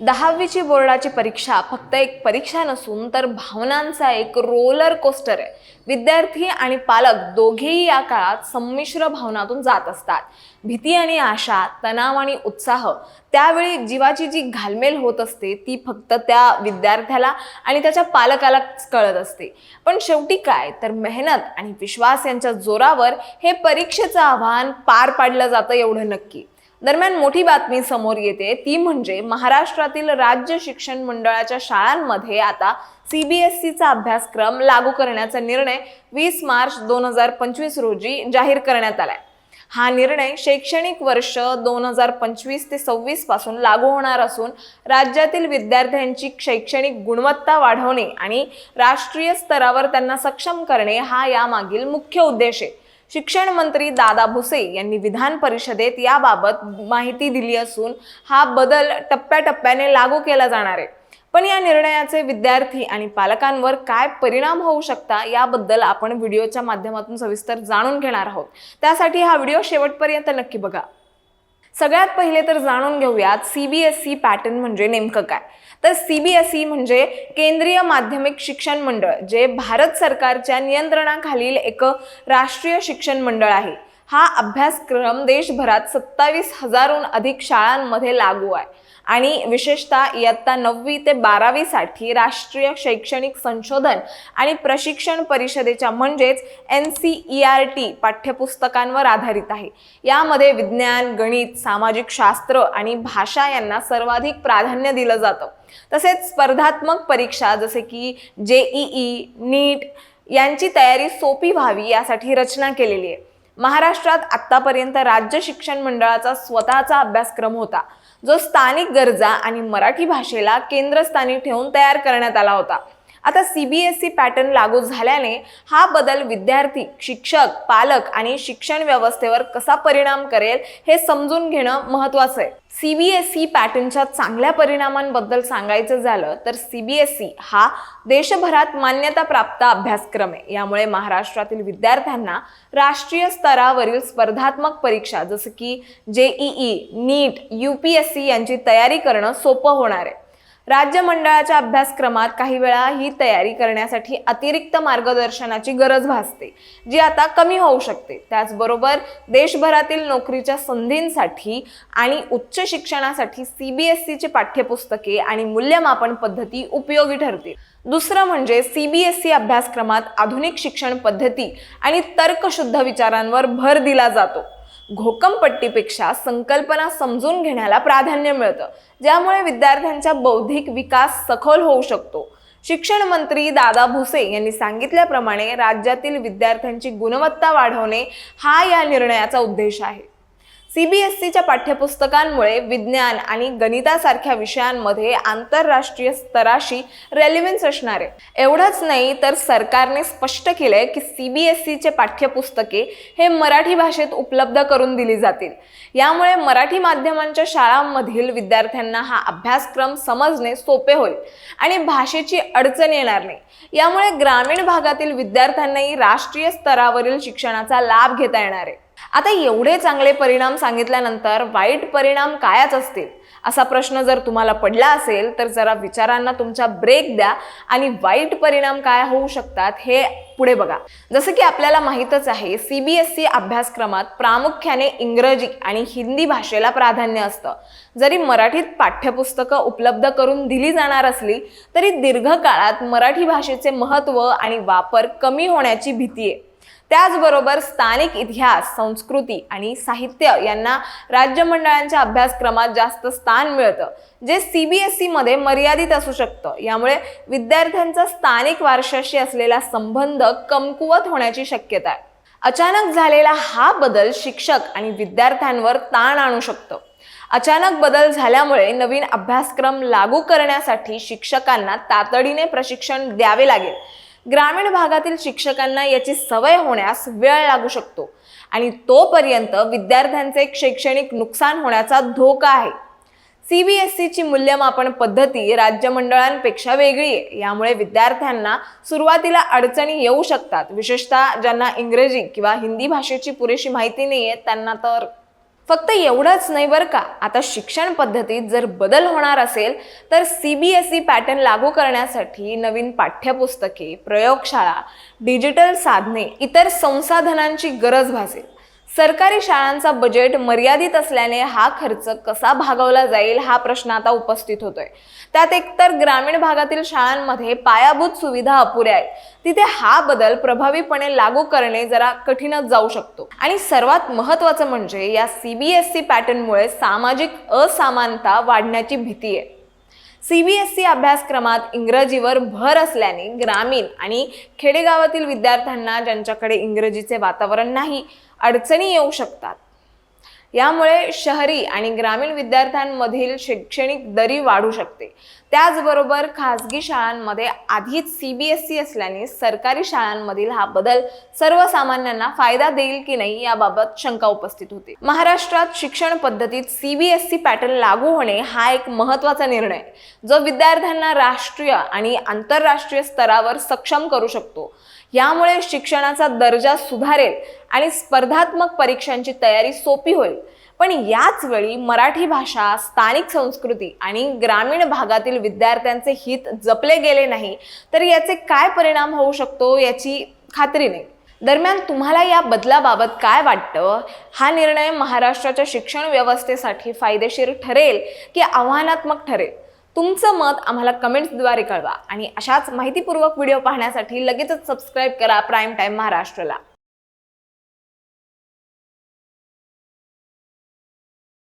दहावीची बोर्डाची परीक्षा फक्त एक परीक्षा नसून तर भावनांचा एक रोलर कोस्टर आहे. विद्यार्थी आणि पालक दोघेही या काळात संमिश्र भावनातून जात असतात. भीती आणि आशा तणाव आणि उत्साह त्यावेळी जीवाची जी घालमेल होत असते ती फक्त त्या विद्यार्थ्याला आणि त्याच्या पालकाला कळत असते. पण शेवटी काय? तर मेहनत आणि विश्वास यांच्या जोरावर हे परीक्षेचं आव्हान पार पाडलं जातं एवढं नक्की. दरम्यान मोठी बातमी समोर येते. ती म्हणजे महाराष्ट्रातील राज्य शिक्षण मंडळाच्या शाळांमध्ये आता सीबीएसईचा अभ्यासक्रम लागू करण्याचा निर्णय वीस मार्च दोन हजार पंचवीस रोजी जाहीर करण्यात आलाय. हा निर्णय शैक्षणिक वर्ष दोन हजार पंचवीस ते सव्वीसपासून लागू होणार असून राज्यातील विद्यार्थ्यांची शैक्षणिक गुणवत्ता वाढवणे आणि राष्ट्रीय स्तरावर त्यांना सक्षम करणे हा यामागील मुख्य उद्देश आहे. शिक्षण मंत्री दादा भुसे यांनी विधान परिषदेत याबाबत माहिती दिली असून हा बदल टप्प्याटप्प्याने लागू केला जाणार आहे. पण या निर्णयाचे विद्यार्थी आणि पालकांवर काय परिणाम होऊ शकता याबद्दल आपण व्हिडिओच्या माध्यमातून सविस्तर जाणून घेणार आहोत. त्यासाठी हा व्हिडिओ शेवटपर्यंत नक्की बघा. सगळ्यात पहिले तर जाणून घेऊयात ई पॅटर्न म्हणजे नेमकं काय? तर सी बी एस ई म्हणजे केंद्रीय माध्यमिक शिक्षण मंडळ जे भारत सरकारच्या नियंत्रणाखालील एक राष्ट्रीय शिक्षण मंडळ आहे. हा अभ्यासक्रम देशभरात सत्तावीस हजारहून अधिक शाळांमध्ये लागू आहे. आणि विशेषतः इयत्ता नववी ते बारावीसाठी राष्ट्रीय शैक्षणिक संशोधन आणि प्रशिक्षण परिषदेच्या म्हणजेच N C E R T पाठ्यपुस्तकांवर आधारित आहे. यामध्ये विज्ञान गणित सामाजिक शास्त्र आणि भाषा यांना सर्वाधिक प्राधान्य दिलं जातं. तसेच स्पर्धात्मक परीक्षा जसे की जेईई नीट यांची तयारी सोपी व्हावी यासाठी रचना केलेली आहे. महाराष्ट्रात आत्तापर्यंत राज्य शिक्षण मंडळाचा स्वतःचा अभ्यासक्रम होता. जो स्थानिक गरजा आणि मराठी भाषेला केंद्रस्थानी ठेवून तयार करण्यात आला होता. आता सीबीएसई पॅटर्न लागू झाल्याने हा बदल विद्यार्थी शिक्षक पालक आणि शिक्षण व्यवस्थेवर कसा परिणाम करेल हे समजून घेणं महत्त्वाचं आहे. सीबीएसई पॅटर्नच्या चांगल्या परिणामांबद्दल सांगायचं झालं तर सीबीएसई हा देशभरात मान्यताप्राप्त अभ्यासक्रम आहे. यामुळे महाराष्ट्रातील विद्यार्थ्यांना राष्ट्रीय स्तरावरील स्पर्धात्मक परीक्षा जसं की JEE NEET U P S C यांची तयारी करणं सोपं होणार आहे. राज्य मंडळाच्या अभ्यासक्रमात काही वेळा ही तयारी करण्यासाठी अतिरिक्त मार्गदर्शनाची गरज भासते जी आता कमी होऊ शकते. त्याचबरोबर देशभरातील नोकरीच्या संधींसाठी आणि उच्च शिक्षणासाठी सी बी एस सीची पाठ्यपुस्तके आणि मूल्यमापन पद्धती उपयोगी ठरतील. दुसरं म्हणजे सी बी एस सी अभ्यासक्रमात आधुनिक शिक्षण पद्धती आणि तर्कशुद्ध विचारांवर भर दिला जातो. घोकमपट्टीपेक्षा संकल्पना समजून घेण्याला प्राधान्य मिळतं. ज्यामुळे विद्यार्थ्यांचा बौद्धिक विकास सखोल होऊ शकतो. शिक्षण मंत्री दादा भुसे यांनी सांगितल्याप्रमाणे राज्यातील विद्यार्थ्यांची गुणवत्ता वाढवणे हा या निर्णयाचा उद्देश आहे. सीबीएसईच्या पाठ्यपुस्तकांमुळे विज्ञान आणि गणितासारख्या विषयांमध्ये आंतरराष्ट्रीय स्तराशी रेलिव्हन्स असणार आहे. एवढंच नाही तर सरकारने स्पष्ट केलंय की सीबीएसईचे पाठ्यपुस्तके हे मराठी भाषेत उपलब्ध करून दिली जातील. यामुळे मराठी माध्यमांच्या शाळांमधील विद्यार्थ्यांना हा अभ्यासक्रम समजणे सोपे होईल आणि भाषेची अडचण येणार नाही. यामुळे ग्रामीण भागातील विद्यार्थ्यांनाही राष्ट्रीय स्तरावरील शिक्षणाचा लाभ घेता येणार आहे. आता एवढे चांगले परिणाम सांगितल्यानंतर वाईट परिणाम कायच असतील? असा प्रश्न जर तुम्हाला पडला असेल तर जरा विचारांना तुमच्या ब्रेक द्या आणि वाईट परिणाम काय होऊ शकतात हे पुढे बघा. जसं की आपल्याला माहीतच आहे सी बी एस सी अभ्यासक्रमात प्रामुख्याने इंग्रजी आणि हिंदी भाषेला प्राधान्य असतं. जरी मराठीत पाठ्यपुस्तकं उपलब्ध करून दिली जाणार असली तरी दीर्घकाळात मराठी भाषेचे महत्त्व आणि वापर कमी होण्याची भीती आहे. त्याचबरोबर स्थानिक इतिहास संस्कृती आणि साहित्य यांना राज्य मंडळांच्या अभ्यासक्रमात जास्त स्थान मिळतं जे सी बी एसमध्ये मर्यादित असू शकतं. यामुळे विद्यार्थ्यांचा स्थानिक वारशाशी असलेला संबंध कमकुवत होण्याची शक्यता आहे. अचानक झालेला हा बदल शिक्षक आणि विद्यार्थ्यांवर ताण आणू शकतो. अचानक बदल झाल्यामुळे नवीन अभ्यासक्रम लागू करण्यासाठी शिक्षकांना तातडीने प्रशिक्षण द्यावे लागेल. ग्रामीण भागातील शिक्षकांना याची सवय होण्यास वेळ लागू शकतो. आणि तोपर्यंत विद्यार्थ्यांचे एक शैक्षणिक नुकसान होण्याचा धोका आहे. सी बी एस सीची मूल्यमापन पद्धती राज्य मंडळांपेक्षा वेगळी आहे. यामुळे विद्यार्थ्यांना सुरुवातीला अडचणी येऊ शकतात. विशेषतः ज्यांना इंग्रजी किंवा हिंदी भाषेची पुरेशी माहिती नाही आहे त्यांना तर फक्त एवढंच नाही बरं का. आता शिक्षण पद्धतीत जर बदल होणार असेल तर C B S E pattern लागू करण्यासाठी नवीन पाठ्यपुस्तके प्रयोगशाळा डिजिटल साधने इतर संसाधनांची गरज भासेल. सरकारी शाळांचा बजेट मर्यादित असल्याने हा खर्च कसा भागवला जाईल हा प्रश्न आता उपस्थित होतोय. त्यात एकतर ग्रामीण भागातील शाळांमध्ये पायाभूत सुविधा अपुऱ्या आहेत. तिथे हा बदल प्रभावीपणे लागू करणे जरा कठीणच जाऊ शकतो. आणि सर्वात महत्त्वाचं म्हणजे या सी बी एस सी पॅटर्नमुळे सामाजिक असमानता वाढण्याची भीती आहे. सी बी एस सी अभ्यासक्रमात इंग्रजीवर भर असल्याने ग्रामीण आणि खेडेगावातील विद्यार्थ्यांना ज्यांच्याकडे इंग्रजीचे वातावरण नाही अडचणी येऊ शकतात. यामुळे शहरी आणि ग्रामीण विद्यार्थ्यांमधील शैक्षणिक दरी वाढू शकते. त्याचबरोबर खाजगी शाळांमध्ये आधीच सी बी एस सी असल्याने सरकारी शाळांमधील हा बदल सर्वसामान्यांना फायदा देईल की नाही याबाबत शंका उपस्थित होते. महाराष्ट्रात शिक्षण पद्धतीत C B S C pattern लागू होणे हा एक महत्त्वाचा निर्णय जो विद्यार्थ्यांना राष्ट्रीय आणि आंतरराष्ट्रीय स्तरावर सक्षम करू शकतो. यामुळे शिक्षणाचा दर्जा सुधारेल आणि स्पर्धात्मक परीक्षांची तयारी सोपी होईल. पण याच वेळी मराठी भाषा स्थानिक संस्कृती आणि ग्रामीण भागातील विद्यार्थ्यांचे हित जपले गेले नाही तर याचे काय परिणाम होऊ शकतो याची खात्री नाही. दरम्यान तुम्हाला या बदलाबाबत काय वाटतं? हा निर्णय महाराष्ट्राच्या शिक्षण व्यवस्थेसाठी फायदेशीर ठरेल की आव्हानात्मक ठरेल? तुमचं मत आम्हाला कमेंट्सद्वारे कळवा आणि अशाच माहितीपूर्वक व्हिडिओ पाहण्यासाठी लगेचच सबस्क्राईब करा प्राईम टाईम महाराष्ट्रला.